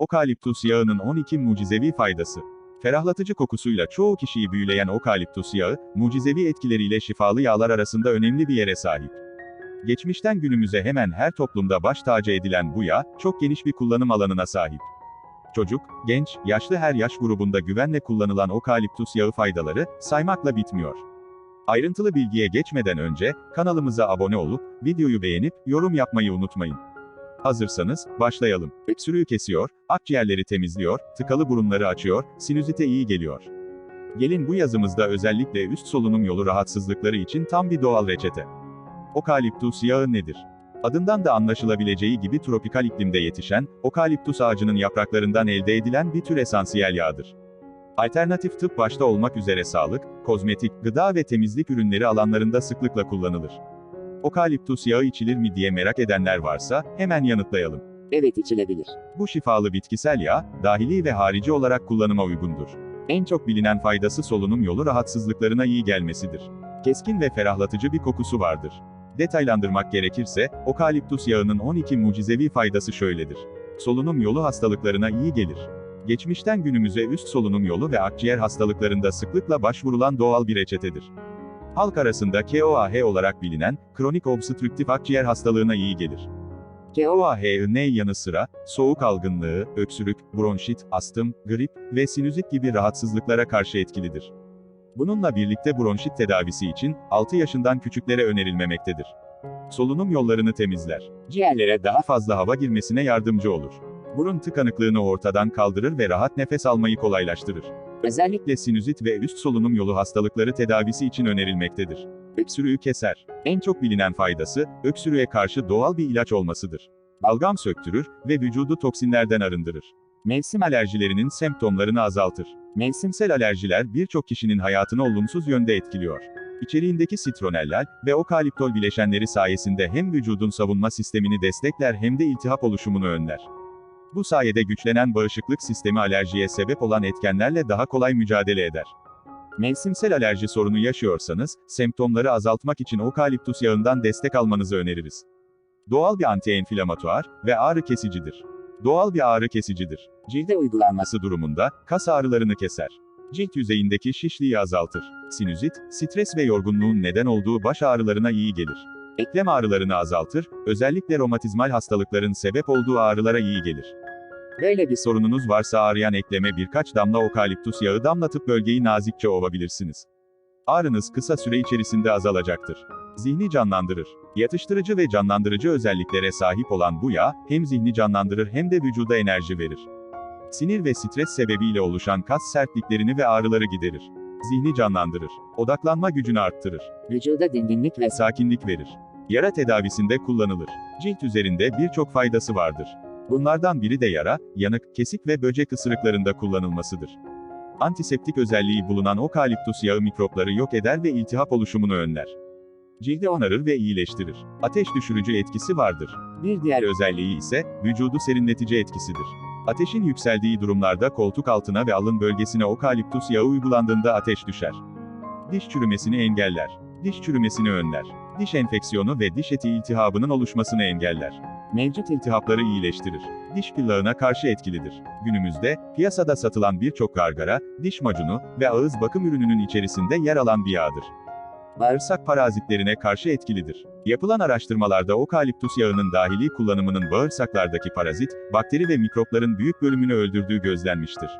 Okaliptus yağının 12 mucizevi faydası. Ferahlatıcı kokusuyla çoğu kişiyi büyüleyen okaliptus yağı, mucizevi etkileriyle şifalı yağlar arasında önemli bir yere sahip. Geçmişten günümüze hemen her toplumda baş tacı edilen bu yağ, çok geniş bir kullanım alanına sahip. Çocuk, genç, yaşlı her yaş grubunda güvenle kullanılan okaliptus yağı faydaları, saymakla bitmiyor. Ayrıntılı bilgiye geçmeden önce, kanalımıza abone olup, videoyu beğenip, yorum yapmayı unutmayın. Hazırsanız, başlayalım. Öksürüğü kesiyor, akciğerleri temizliyor, tıkalı burunları açıyor, sinüzite iyi geliyor. Gelin bu yazımızda özellikle üst solunum yolu rahatsızlıkları için tam bir doğal reçete. Okaliptus yağı nedir? Adından da anlaşılabileceği gibi tropikal iklimde yetişen, okaliptus ağacının yapraklarından elde edilen bir tür esansiyel yağdır. Alternatif tıp başta olmak üzere sağlık, kozmetik, gıda ve temizlik ürünleri alanlarında sıklıkla kullanılır. Okaliptus yağı içilir mi diye merak edenler varsa, hemen yanıtlayalım. Evet içilebilir. Bu şifalı bitkisel yağ, dahili ve harici olarak kullanıma uygundur. En çok bilinen faydası solunum yolu rahatsızlıklarına iyi gelmesidir. Keskin ve ferahlatıcı bir kokusu vardır. Detaylandırmak gerekirse, okaliptus yağının 12 mucizevi faydası şöyledir. Solunum yolu hastalıklarına iyi gelir. Geçmişten günümüze üst solunum yolu ve akciğer hastalıklarında sıklıkla başvurulan doğal bir reçetedir. Halk arasında KOAH olarak bilinen, kronik obstrüktif akciğer hastalığına iyi gelir. KOAH'ın yanı sıra, soğuk algınlığı, öksürük, bronşit, astım, grip ve sinüzit gibi rahatsızlıklara karşı etkilidir. Bununla birlikte bronşit tedavisi için, 6 yaşından küçüklere önerilmemektedir. Solunum yollarını temizler. Ciğerlere daha fazla hava girmesine yardımcı olur. Burun tıkanıklığını ortadan kaldırır ve rahat nefes almayı kolaylaştırır. Özellikle sinüzit ve üst solunum yolu hastalıkları tedavisi için önerilmektedir. Öksürüğü keser. En çok bilinen faydası, öksürüğe karşı doğal bir ilaç olmasıdır. Balgam söktürür ve vücudu toksinlerden arındırır. Mevsim alerjilerinin semptomlarını azaltır. Mevsimsel alerjiler birçok kişinin hayatını olumsuz yönde etkiliyor. İçeriğindeki sitronellal ve okaliptol bileşenleri sayesinde hem vücudun savunma sistemini destekler hem de iltihap oluşumunu önler. Bu sayede güçlenen bağışıklık sistemi alerjiye sebep olan etkenlerle daha kolay mücadele eder. Mevsimsel alerji sorunu yaşıyorsanız, semptomları azaltmak için okaliptus yağından destek almanızı öneririz. Doğal bir antienflamatuar ve ağrı kesicidir. Doğal bir ağrı kesicidir. Cilde uygulanması durumunda, kas ağrılarını keser. Cilt yüzeyindeki şişliği azaltır. Sinüzit, stres ve yorgunluğun neden olduğu baş ağrılarına iyi gelir. Eklem ağrılarını azaltır, özellikle romatizmal hastalıkların sebep olduğu ağrılara iyi gelir. Böyle bir sorununuz varsa ağrıyan ekleme birkaç damla okaliptus yağı damlatıp bölgeyi nazikçe ovabilirsiniz. Ağrınız kısa süre içerisinde azalacaktır. Zihni canlandırır. Yatıştırıcı ve canlandırıcı özelliklere sahip olan bu yağ, hem zihni canlandırır hem de vücuda enerji verir. Sinir ve stres sebebiyle oluşan kas sertliklerini ve ağrıları giderir. Zihni canlandırır. Odaklanma gücünü arttırır. Vücuda dinginlik ve Sakinlik verir. Yara tedavisinde kullanılır. Cilt üzerinde birçok faydası vardır. Bunlardan biri de yara, yanık, kesik ve böcek ısırıklarında kullanılmasıdır. Antiseptik özelliği bulunan okaliptus yağı mikropları yok eder ve iltihap oluşumunu önler. Cildi onarır ve iyileştirir. Ateş düşürücü etkisi vardır. Bir diğer özelliği ise, vücudu serinletici etkisidir. Ateşin yükseldiği durumlarda koltuk altına ve alın bölgesine okaliptus yağı uygulandığında ateş düşer. Diş çürümesini engeller. Diş çürümesini önler. Diş enfeksiyonu ve diş eti iltihabının oluşmasını engeller. Mevcut iltihapları iyileştirir. Diş pilağına karşı etkilidir. Günümüzde, piyasada satılan birçok gargara, diş macunu ve ağız bakım ürününün içerisinde yer alan bir yağdır. Bağırsak parazitlerine karşı etkilidir. Yapılan araştırmalarda okaliptus yağının dahili kullanımının bağırsaklardaki parazit, bakteri ve mikropların büyük bölümünü öldürdüğü gözlenmiştir.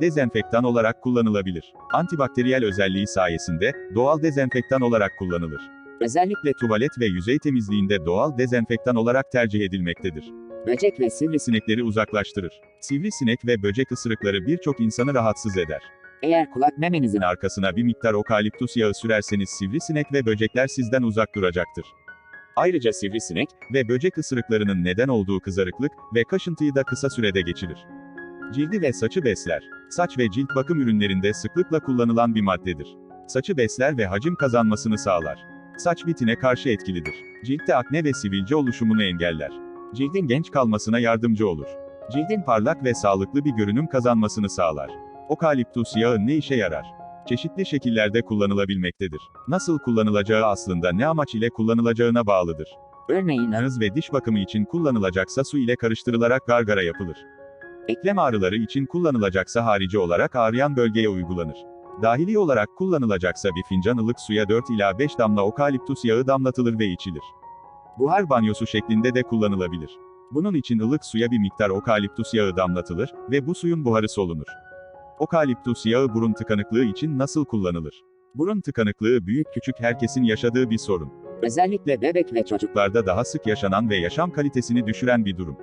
Dezenfektan olarak kullanılabilir. Antibakteriyel özelliği sayesinde, doğal dezenfektan olarak kullanılır. Özellikle tuvalet ve yüzey temizliğinde doğal dezenfektan olarak tercih edilmektedir. böcek ve Sivrisinekleri uzaklaştırır. Sivrisinek ve böcek ısırıkları birçok insanı rahatsız eder. eğer kulak memenizin Arkasına bir miktar okaliptus yağı sürerseniz sivrisinek ve böcekler sizden uzak duracaktır. Ayrıca sivrisinek ve böcek ısırıklarının neden olduğu kızarıklık ve kaşıntıyı da kısa sürede geçirir. Cildi ve saçı besler. Saç ve cilt bakım ürünlerinde sıklıkla kullanılan bir maddedir. Saçı besler ve hacim kazanmasını sağlar. Saç bitine karşı etkilidir. Ciltte akne ve sivilce oluşumunu engeller. Cildin genç kalmasına yardımcı olur. Cildin parlak ve sağlıklı bir görünüm kazanmasını sağlar. Okaliptus yağı ne işe yarar? Çeşitli şekillerde kullanılabilmektedir. Nasıl kullanılacağı aslında ne amaç ile kullanılacağına bağlıdır. örneğin Ağız ve diş bakımı için kullanılacaksa su ile karıştırılarak gargara yapılır. Eklem ağrıları için kullanılacaksa harici olarak ağrıyan bölgeye uygulanır. Dahili olarak kullanılacaksa bir fincan ılık suya 4 ila 5 damla okaliptus yağı damlatılır ve içilir. Buhar banyosu şeklinde de kullanılabilir. Bunun için ılık suya bir miktar okaliptus yağı damlatılır ve bu suyun buharı solunur. Okaliptus yağı burun tıkanıklığı için nasıl kullanılır? Burun tıkanıklığı büyük küçük herkesin yaşadığı bir sorun. Özellikle bebek ve çocuk. Çocuklarda daha sık yaşanan ve yaşam kalitesini düşüren bir durum.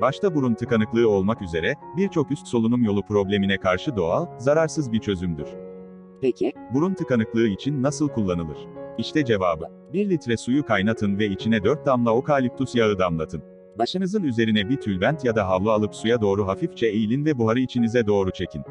Başta burun tıkanıklığı olmak üzere, birçok üst solunum yolu problemine karşı doğal, zararsız bir çözümdür. Peki, Burun tıkanıklığı için nasıl kullanılır? İşte cevabı. 1 litre suyu kaynatın ve içine 4 damla okaliptus yağı damlatın. Başınızın üzerine bir tülbent ya da havlu alıp suya doğru hafifçe eğilin ve buharı içinize doğru çekin.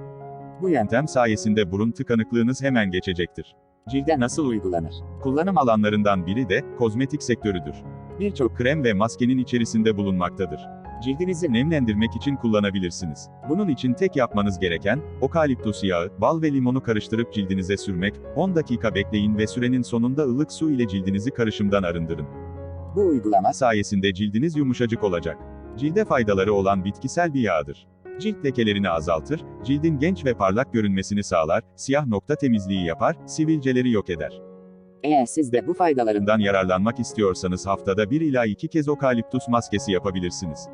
Bu yöntem sayesinde burun tıkanıklığınız hemen geçecektir. cilde nasıl uygulanır? Kullanım alanlarından biri de kozmetik sektörüdür. Birçok krem ve maskenin içerisinde bulunmaktadır. Cildinizi nemlendirmek için kullanabilirsiniz. Bunun için tek yapmanız gereken, okaliptus yağı, bal ve limonu karıştırıp cildinize sürmek, 10 dakika bekleyin ve sürenin sonunda ılık su ile cildinizi karışımdan arındırın. Bu uygulama sayesinde cildiniz yumuşacık olacak. Cilde faydaları olan bitkisel bir yağdır. Cilt lekelerini azaltır, cildin genç ve parlak görünmesini sağlar, siyah nokta temizliği yapar, sivilceleri yok eder. eğer siz de bu faydalarından yararlanmak istiyorsanız haftada 1 ila 2 kez okaliptus maskesi yapabilirsiniz.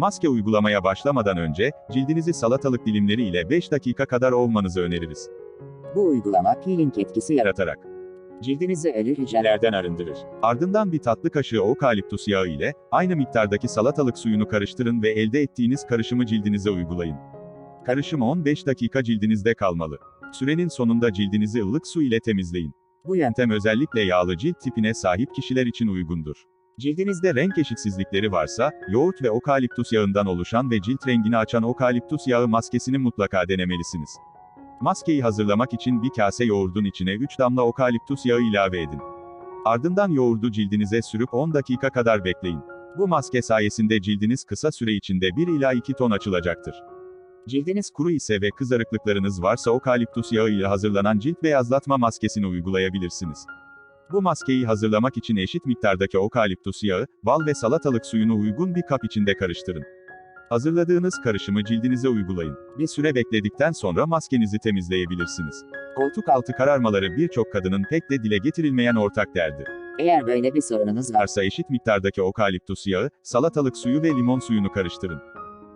Maske uygulamaya başlamadan önce, cildinizi salatalık dilimleri ile 5 dakika kadar ovmanızı öneririz. bu uygulama peeling etkisi. Yaratarak. Cildinizi ölü hücrelerden arındırır. Ardından bir tatlı kaşığı okaliptus yağı ile, aynı miktardaki salatalık suyunu karıştırın ve elde ettiğiniz karışımı cildinize uygulayın. Karışım 15 dakika cildinizde kalmalı. Sürenin sonunda cildinizi ılık su ile temizleyin. Bu yöntem özellikle yağlı cilt tipine sahip kişiler için uygundur. Cildinizde renk eşitsizlikleri varsa, yoğurt ve okaliptus yağından oluşan ve cilt rengini açan okaliptus yağı maskesini mutlaka denemelisiniz. Maskeyi hazırlamak için bir kase yoğurdun içine 3 damla okaliptus yağı ilave edin. Ardından yoğurdu cildinize sürüp 10 dakika kadar bekleyin. Bu maske sayesinde cildiniz kısa süre içinde 1 ila 2 ton açılacaktır. Cildiniz kuru ise ve kızarıklıklarınız varsa okaliptus yağı ile hazırlanan cilt beyazlatma maskesini uygulayabilirsiniz. Bu maskeyi hazırlamak için eşit miktardaki okaliptus yağı, bal ve salatalık suyunu uygun bir kap içinde karıştırın. Hazırladığınız karışımı cildinize uygulayın. Bir süre bekledikten sonra maskenizi temizleyebilirsiniz. Koltuk altı kararmaları birçok kadının pek de dile getirilmeyen ortak derdi. Eğer böyle bir sorunuz var, Varsa eşit miktardaki okaliptus yağı, salatalık suyu ve limon suyunu karıştırın.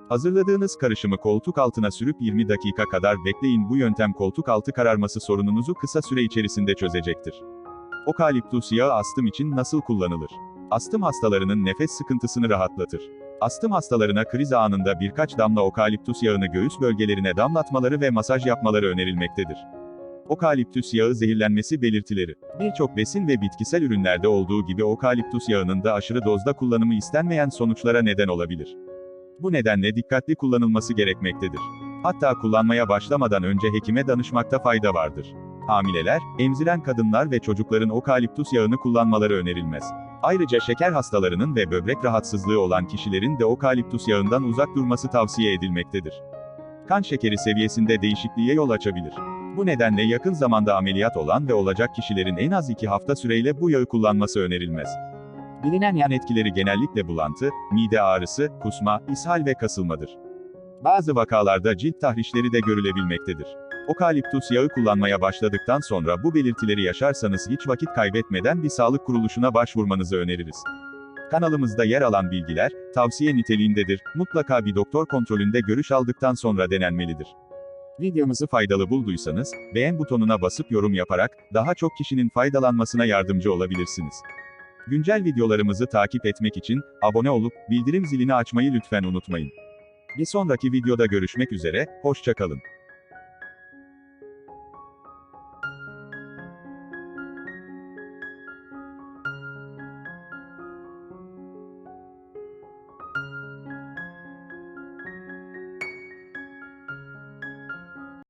Hazırladığınız karışımı koltuk altına sürüp 20 dakika kadar bekleyin. Bu yöntem koltuk altı kararması sorununuzu kısa süre içerisinde çözecektir. Okaliptus yağı astım için nasıl kullanılır? Astım hastalarının nefes sıkıntısını rahatlatır. Astım hastalarına kriz anında birkaç damla okaliptus yağını göğüs bölgelerine damlatmaları ve masaj yapmaları önerilmektedir. Okaliptüs yağı zehirlenmesi belirtileri. Birçok besin ve bitkisel ürünlerde olduğu gibi okaliptus yağının da aşırı dozda kullanımı istenmeyen sonuçlara neden olabilir. Bu nedenle dikkatli kullanılması gerekmektedir. Hatta kullanmaya başlamadan önce hekime danışmakta fayda vardır. Hamileler, emziren kadınlar ve çocukların okaliptus yağını kullanmaları önerilmez. Ayrıca şeker hastalarının ve böbrek rahatsızlığı olan kişilerin de okaliptus yağından uzak durması tavsiye edilmektedir. Kan şekeri seviyesinde değişikliğe yol açabilir. Bu nedenle yakın zamanda ameliyat olan ve olacak kişilerin en az 2 hafta süreyle bu yağı kullanması önerilmez. Bilinen yan etkileri genellikle bulantı, mide ağrısı, kusma, ishal ve kasılmadır. Bazı vakalarda cilt tahrişleri de görülebilmektedir. Okaliptus yağı kullanmaya başladıktan sonra bu belirtileri yaşarsanız hiç vakit kaybetmeden bir sağlık kuruluşuna başvurmanızı öneririz. Kanalımızda yer alan bilgiler, tavsiye niteliğindedir, mutlaka bir doktor kontrolünde görüş aldıktan sonra denenmelidir. Videomuzu faydalı bulduysanız, beğen butonuna basıp yorum yaparak, daha çok kişinin faydalanmasına yardımcı olabilirsiniz. Güncel videolarımızı takip etmek için, abone olup, bildirim zilini açmayı lütfen unutmayın. Bir sonraki videoda görüşmek üzere, hoşçakalın.